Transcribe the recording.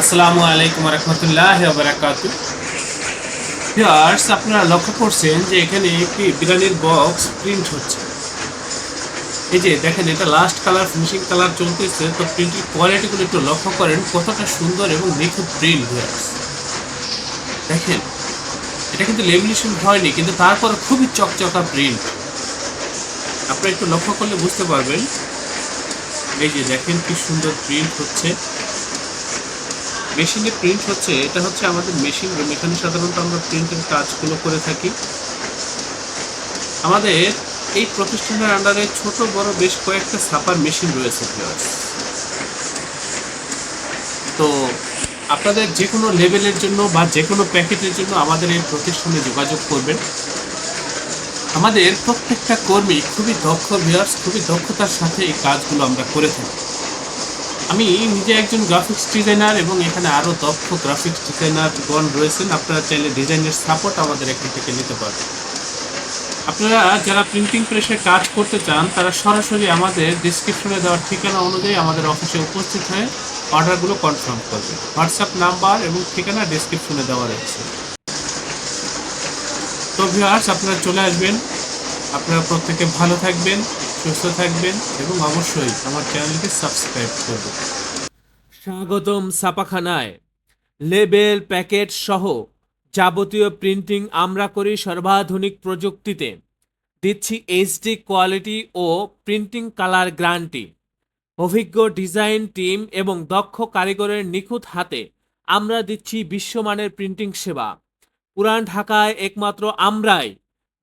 আসসালামু আলাইকুম রহমতুল্লাহ বারাকাতু। ভিউয়ার্স আপনারা লক্ষ্য করছেন যে এখানে একটি বিরিয়ানির বক্স প্রিন্ট হচ্ছে। এই যে দেখেন, এটা লাস্ট কালার ফিনিশিং কালার চলতেছে। তো প্রিন্টের কোয়ালিটিগুলো একটু লক্ষ্য করেন, কতটা সুন্দর এবং নিখুঁত প্রিন্ট ভিউয়ার্স দেখেন, এটা কিন্তু লেমিনেশন হয়নি, কিন্তু তারপর খুবই চকচকা প্রিন্ট আপনারা একটু লক্ষ্য করলে বুঝতে পারবেন। এই যে দেখেন কি সুন্দর প্রিন্ট হচ্ছে। মেশিনে প্রিন্ট হচ্ছে, এটা হচ্ছে আমাদের মেশিন এখানে সাধারণত আমরা প্রিন্টের কাজগুলো করে থাকি। আমাদের এই প্রতিষ্ঠানের আন্ডারে ছোট, বড় বেশ কয়েকটা ছাপার মেশিন রয়েছে তো আপনাদের যে কোনো লেভেলের জন্য বা যে কোনো প্যাকেটের জন্য আমাদের এই প্রতিষ্ঠানে যোগাযোগ করবেন। আমাদের প্রত্যেকটা কর্মী খুবই দক্ষ ভিউয়ার্স খুবই দক্ষতার সাথে এই কাজগুলো আমরা করে থাকি। আমি নিজে একজন গ্রাফিক্স ডিজাইনার এবং এখানে আরও দক্ষ গ্রাফিক্স ডিজাইনারগণ রয়েছেন। আপনারা চাইলে ডিজাইনের সাপোর্ট আমাদের এখান থেকে নিতে পারবেন আপনারা যারা প্রিন্টিং প্রেসে কাজ করতে চান, তারা সরাসরি আমাদের ডিসক্রিপশনে দেওয়ার ঠিকানা অনুযায়ী আমাদের অফিসে উপস্থিত হয়ে অর্ডারগুলো কনফার্ম করবে হোয়াটসঅ্যাপ নাম্বার এবং ঠিকানা ডিসক্রিপশনে দেওয়া রয়েছে। তো ভিউয়ার্স আপনারা চলে আসবেন। আপনারা প্রত্যেকে ভালো থাকবেন। সুস্থ থাকবেন এবং অবশ্যই আমার চ্যানেলকে সাবস্ক্রাইব করবেন। স্বাগতম ছাপাখানায়। লেবেল প্যাকেট সহ যাবতীয় প্রিন্টিং আমরা করি সর্বাধুনিক প্রযুক্তিতে। দিচ্ছি এইচডি কোয়ালিটি ও প্রিন্টিং কালার গ্যারান্টি অভিজ্ঞ ডিজাইন টিম এবং দক্ষ কারিগরের নিখুঁত হাতে আমরা দিচ্ছি বিশ্বমানের প্রিন্টিং সেবা। পুরান ঢাকায় একমাত্র আমরাই